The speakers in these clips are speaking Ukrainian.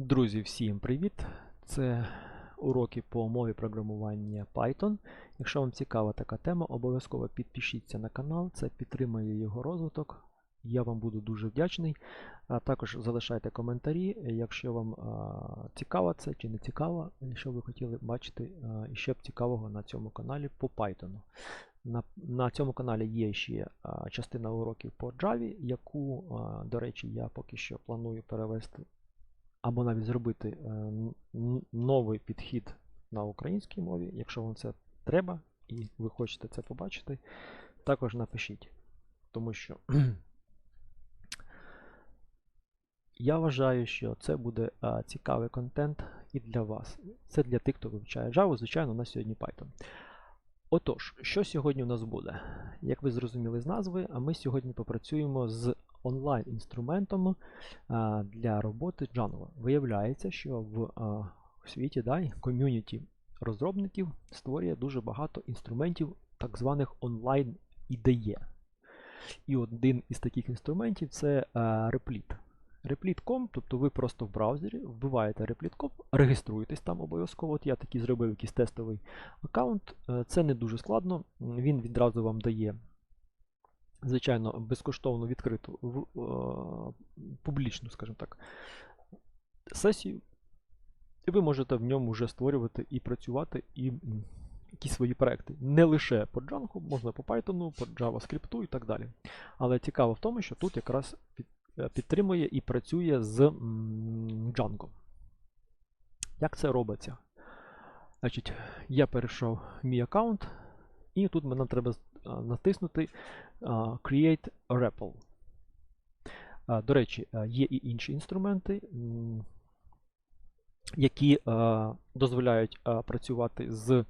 Друзі, всім привіт! Це уроки по мові програмування Python. Якщо вам цікава така тема, обов'язково підпишіться на канал, це підтримує його розвиток. Я вам буду дуже вдячний. А також залишайте коментарі, якщо вам а, цікаво це чи не цікаво, і що ви хотіли бачити а, іще б цікавого на цьому каналі по Python. На, на цьому каналі є ще а, частина уроків по Java, яку, а, до речі, я поки що планую перевести або навіть зробити е, новий підхід на українській мові. Якщо вам це треба і ви хочете це побачити, також напишіть. Тому що я вважаю, що це буде цікавий контент і для вас. Це для тих, хто вивчає Java, звичайно, у нас сьогодні Python. Отож, що сьогодні у нас буде? Як ви зрозуміли з назви, а ми сьогодні попрацюємо з онлайн-інструментом для роботи Django. Виявляється, що в а, світі да, ком'юніті розробників створює дуже багато інструментів так званих онлайн IDE. І один із таких інструментів це а, Replit.com, тобто ви просто в браузері вбиваєте Replit.com, реєструєтесь там обов'язково. От я такий зробив якийсь тестовий аккаунт. Е, Це не дуже складно. Він відразу вам дає, звичайно, безкоштовно відкриту в, е, публічну, скажімо так, сесію. І ви можете в ньому вже створювати і працювати, і якісь свої проекти. Не лише по Django, можна по Python, по JavaScript і так далі. Але цікаво в тому, що тут якраз під, підтримує і працює з Django. Як це робиться? Значить, я перейшов мій аккаунт, і тут нам треба натиснути Create REPL. До речі, є і інші інструменти, які дозволяють працювати з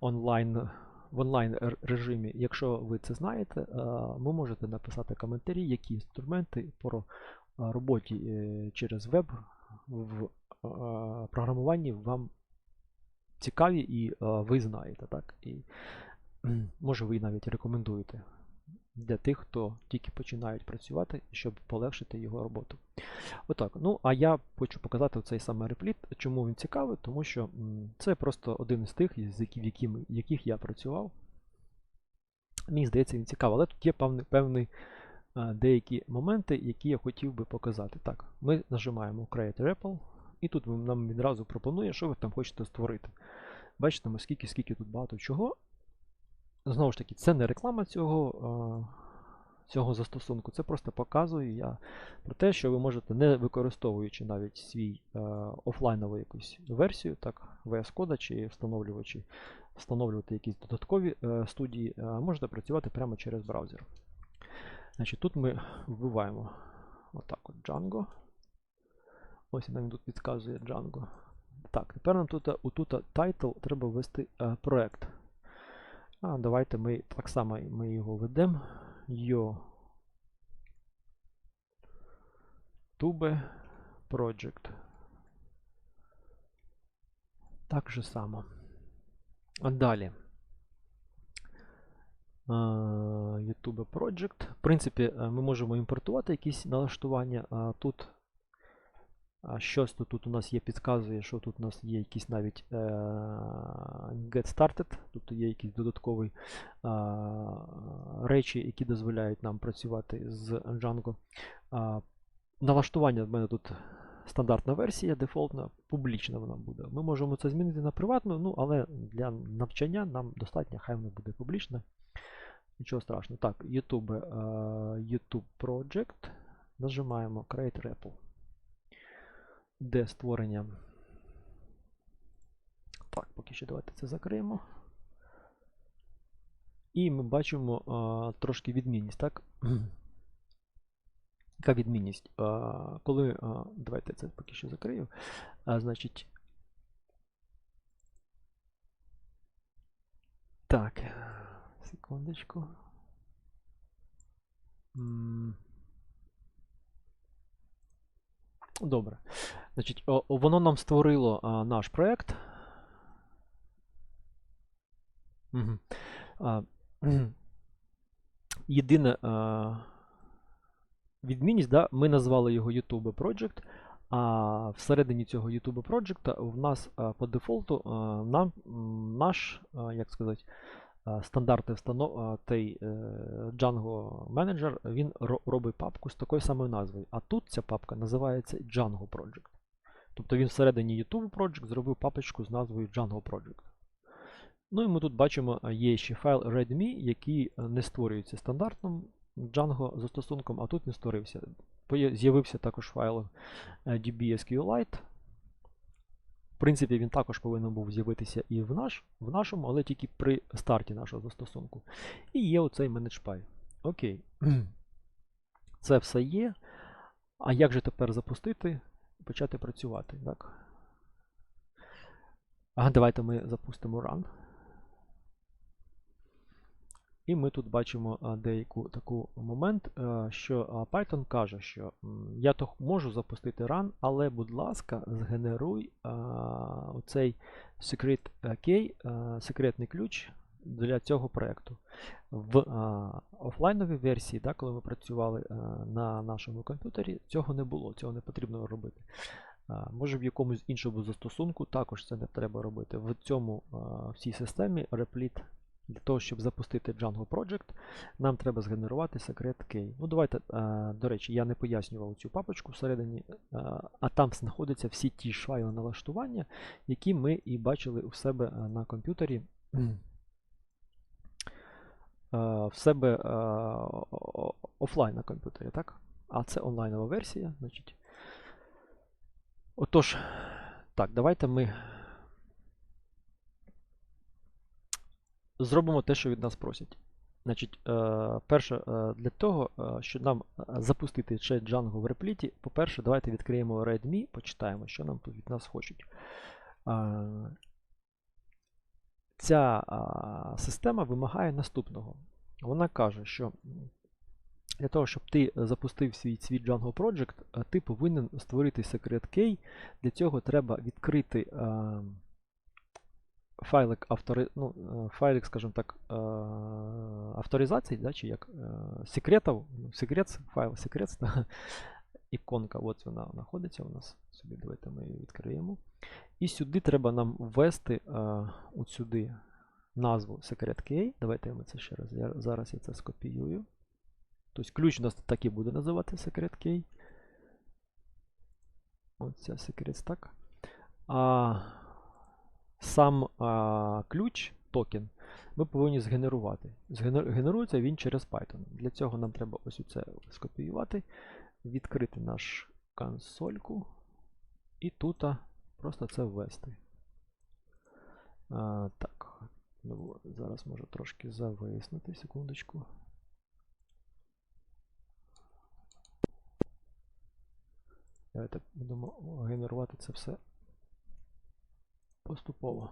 онлайн, в онлайн режимі. Якщо ви це знаєте, ви можете написати коментарі, які інструменти по роботі е, через веб в програмуванні вам цікаві і ви знаєте. Так? І може ви навіть рекомендуєте для тих, хто тільки починають працювати, щоб полегшити його роботу. Отак. Ну, а я хочу показати цей саме репліт. Чому він цікавий? Тому що це просто один із тих, з яких, я працював. Мені здається, він цікавий, але тут є певний, певний деякі моменти, які я хотів би показати. Так, ми нажимаємо Create REPL, і тут нам відразу пропонує, що ви там хочете створити. Бачите, скільки, скільки тут багато чого. Знову ж таки, це не реклама цього, цього застосунку, це просто показую я про те, що ви можете, не використовуючи навіть свій е, офлайнову якусь версію, так, VS Code чи встановлювачі, встановлювати якісь додаткові е, студії, е, можете працювати прямо через браузер. Значить, тут ми вбиваємо отак от Django. Ось нам тут підказує Django. Так, тепер нам тут, отут title треба ввести е, проект. А, давайте ми так само ми його ведемо. Tube Project. Так же само. А далі. YouTube Project. В принципі, е, ми можемо імпортувати якісь налаштування. Тут щось тут, тут у нас є, підказує, що тут у нас є якісь навіть е, Get Started, тобто є якісь додаткові е, речі, які дозволяють нам працювати з Django. А, налаштування в мене тут стандартна версія, дефолтна, публічна вона буде. Ми можемо це змінити на приватну, ну, але для навчання нам достатньо, хай вона буде публічна. Нічого страшного. Так, YouTube, е, YouTube Project. Нажимаємо Create REPL де створення. Так, поки що давайте це закриємо. І ми бачимо а, трошки відмінність, так? Яка відмінність? А, коли. А, давайте це поки що закрию. А, значить. Так. Секундочку. М. Добре. Значить, о, воно нам створило а, наш проект. Угу. А, єдине а, відмінність, да, ми назвали його YouTube Project, А всередині цього YouTube проджекта в нас а, по дефолту а, нам наш, а, як сказати, стандартний встанов... той е, Django Manager, він робить папку з такою самою назвою. А тут ця папка називається Django Project. Тобто він всередині YouTube Project зробив папочку з назвою Django Project. Ну і ми тут бачимо, є ще файл readme, який е, не створюється стандартним Django застосунком, а тут не створився. З'явився також файл е, DB SQLite. Принципі, він також повинен був з'явитися і в, наш, в нашому, але тільки при старті нашого застосунку. І є оцей ManagePy. Окей. Це все є. А як же тепер запустити і почати працювати? Так? А давайте ми запустимо Run. І ми тут бачимо деяку таку момент, е, що Python каже, що я то можу запустити run, але, будь ласка, згенеруй оцей secret key, секретний ключ для цього проєкту. В офлайновій версії, да, коли ми працювали на нашому комп'ютері, цього не було, цього не потрібно робити. Може в якомусь іншому застосунку також це не треба робити. В цьому в цій системі Replit для того, щоб запустити Django Project, нам треба згенерувати секрет key. Ну, давайте, до речі, я не пояснював цю папочку всередині, а, а там знаходяться всі ті ж файли налаштування, які ми і бачили у себе на комп'ютері. В себе офлайн на комп'ютері, так? А це онлайнова версія. Значить. Отож, так, давайте ми зробимо те, що від нас просять. Значить, е, перше, е, для того, е, щоб нам запустити ще Django в репліті, по-перше, давайте відкриємо readme, почитаємо, що нам тут від нас хочуть. Ця система вимагає наступного. Вона каже, що для того, щоб ти запустив свій, свій Django Project, ти повинен створити секрет key. Для цього треба відкрити файлик, автори, ну, е, файлик, скажімо так, е, авторизації, да, чи як е, секретів, ну, секрет, файл секрет, іконка, от вона знаходиться у нас. Собі давайте ми її відкриємо. І сюди треба нам ввести от сюди назву Secret Key. Давайте ми це ще раз. Я, зараз я це скопіюю. Тобто ключ у нас так і буде називати Secret Key. Оце Secret Stack. А сам а, ключ, токен, ми повинні згенерувати. Згенер- Генерується він через Python. Для цього нам треба ось це скопіювати, відкрити наш консольку і тут просто це ввести. А, так, ну, зараз можу трошки зависнути, секундочку. Давайте будемо генерувати це все поступово.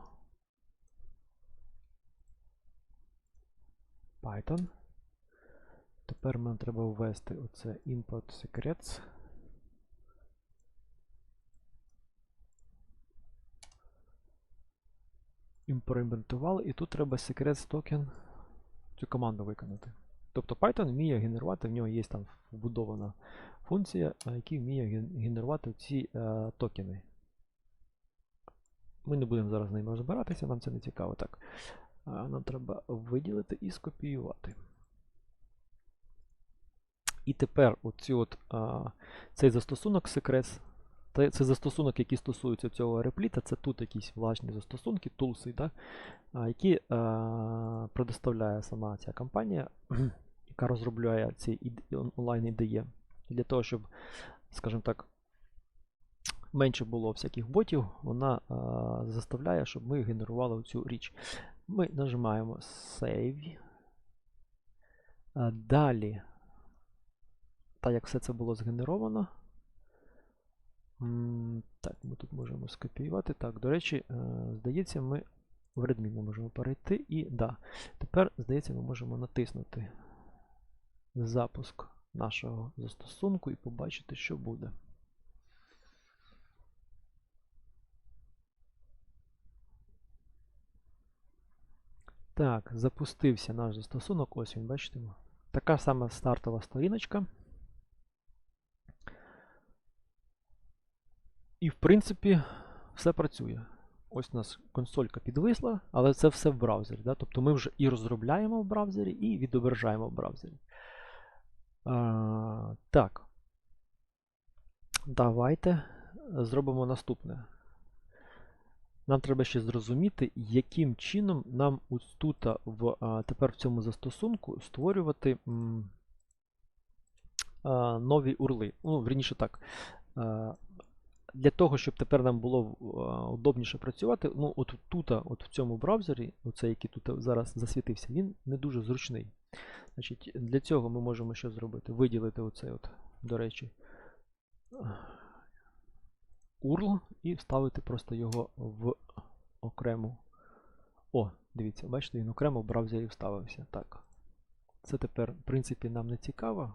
Python. Тепер нам треба ввести оце import secrets. Імплементували, і тут треба secrets token цю команду виконати. Тобто Python вміє генерувати, в нього є там вбудована функція, яка вміє генерувати ці е, токени. Ми не будемо зараз з ними розбиратися, нам це не цікаво. Так. Нам треба виділити і скопіювати. І тепер оці от, а, цей застосунок Secrets, це, застосунок, який стосується цього репліта, це тут якісь власні застосунки, тулси, да, а, які а, предоставляє сама ця компанія, яка розробляє ці онлайн IDE. Для того, щоб, скажімо так, менше було всяких ботів, вона а, заставляє, щоб ми генерували цю річ. Ми нажимаємо Save. Далі, так як все це було згенеровано. Так, ми тут можемо скопіювати. Так, до речі, е, здається, ми в Redmi ми можемо перейти і да. Тепер, здається, ми можемо натиснути запуск нашого застосунку і побачити, що буде. Так, запустився наш застосунок. Ось він, бачите. Така сама стартова сторіночка. І в принципі все працює. Ось у нас консолька підвисла, але це все в браузері. Да? Тобто ми вже і розробляємо в браузері, і відображаємо в браузері. А, так. Давайте зробимо наступне. Нам треба ще зрозуміти, яким чином нам тут в, тепер в цьому застосунку створювати нові урли. Ну, верніше так. Для того, щоб тепер нам було удобніше працювати, ну от тут, от в цьому браузері, оцей, який тут зараз засвітився, він не дуже зручний. Значить, Для цього ми можемо що зробити? Виділити оцей, от, до речі, URL і вставити просто його в окрему. О, дивіться, бачите, він окремо в браузері вставився. Так. Це тепер, в принципі, нам не цікаво,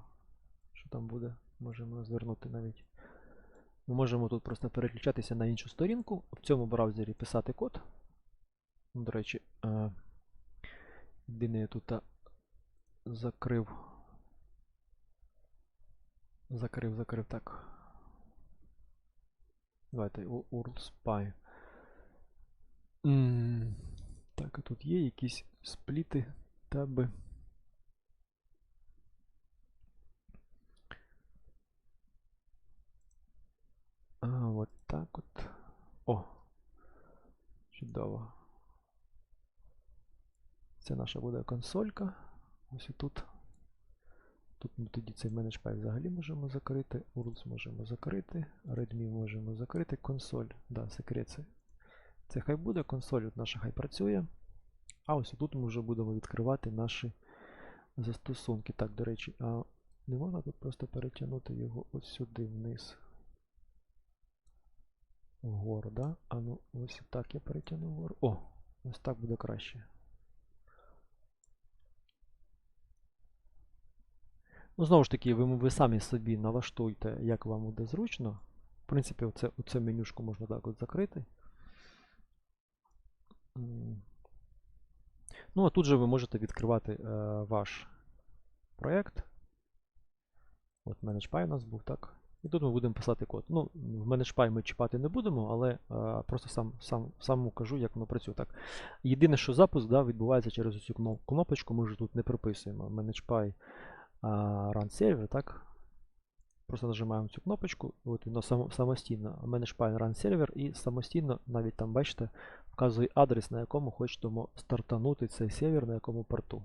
що там буде. Можемо звернути навіть. Ми можемо тут просто переключатися на іншу сторінку, в цьому браузері писати код. До речі, єдине я тут закрив. Закрив, закрив так. Давайте URL spy. Mm. Так, а тут є якісь спліти, таби. А, от так от. О! Чудово. Це наша буде консолька. Ось і тут. Тут ми тоді цей ManagePy взагалі можемо закрити, URLs можемо закрити, Redmi можемо закрити, консоль. Да, секрет це. Це хай буде, консоль от наша хай працює. А ось тут ми вже будемо відкривати наші застосунки. Так, до речі, а не можна тут просто перетягнути його ось сюди вниз. Вгору, да? А ну ось так я перетягну вгору. О, ось так буде краще. Ну, знову ж таки, ви, ви самі собі налаштуйте, як вам буде зручно. В принципі, оце, оце менюшку можна так от закрити. Ну, а тут же ви можете відкривати е, ваш проєкт. От ManagePy у нас був, так? І тут ми будемо писати код. Ну, в ManagePy ми чіпати не будемо, але е, просто сам сам, сам кажу, як воно працює. так. Єдине, що запуск да, відбувається через цю кнопочку, ми вже тут не приписуємо. ManagePy Run Server, так? Просто нажимаємо цю кнопочку, от воно самостійно ManagePy Run Server і самостійно, навіть там, бачите, вказує адрес, на якому хочемо стартанути цей сервер, на якому порту.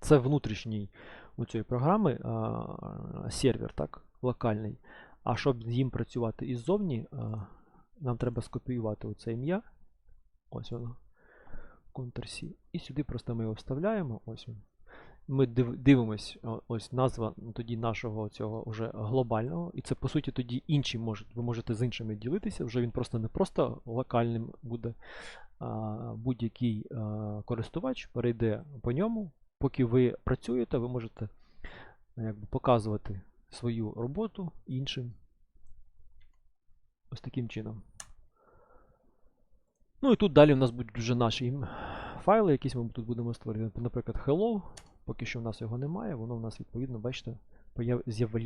Це внутрішній у цієї програми а, сервер, так, локальний. А щоб з ним працювати іззовні, а, нам треба скопіювати оце ім'я. Ось воно. Ctrl-C. І сюди просто ми його вставляємо. Ось він ми дивимось, ось назва тоді нашого цього вже глобального, і це по суті тоді інші можуть, ви можете з іншими ділитися. Вже він просто не просто локальним буде. Будь-який користувач перейде по ньому. Поки ви працюєте, ви можете якби, показувати свою роботу іншим. Ось таким чином. Ну і тут далі у нас будуть вже наші файли, якісь ми тут будемо створювати, наприклад, hello. Поки що в нас його немає, воно в нас, відповідно, бачите,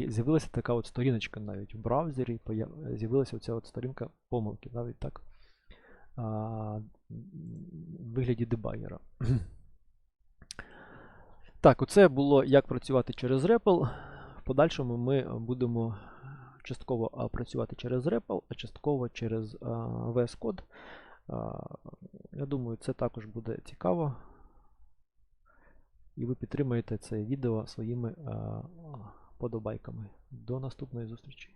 з'явилася така от сторіночка навіть в браузері, з'явилася оця от сторінка помилки, навіть так. А, в вигляді дебагера. так, оце було як працювати через REPL. В подальшому ми будемо частково працювати через REPL, а частково через VS Code. Я думаю, це також буде цікаво і ви підтримаєте це відео своїми подобайками. До наступної зустрічі!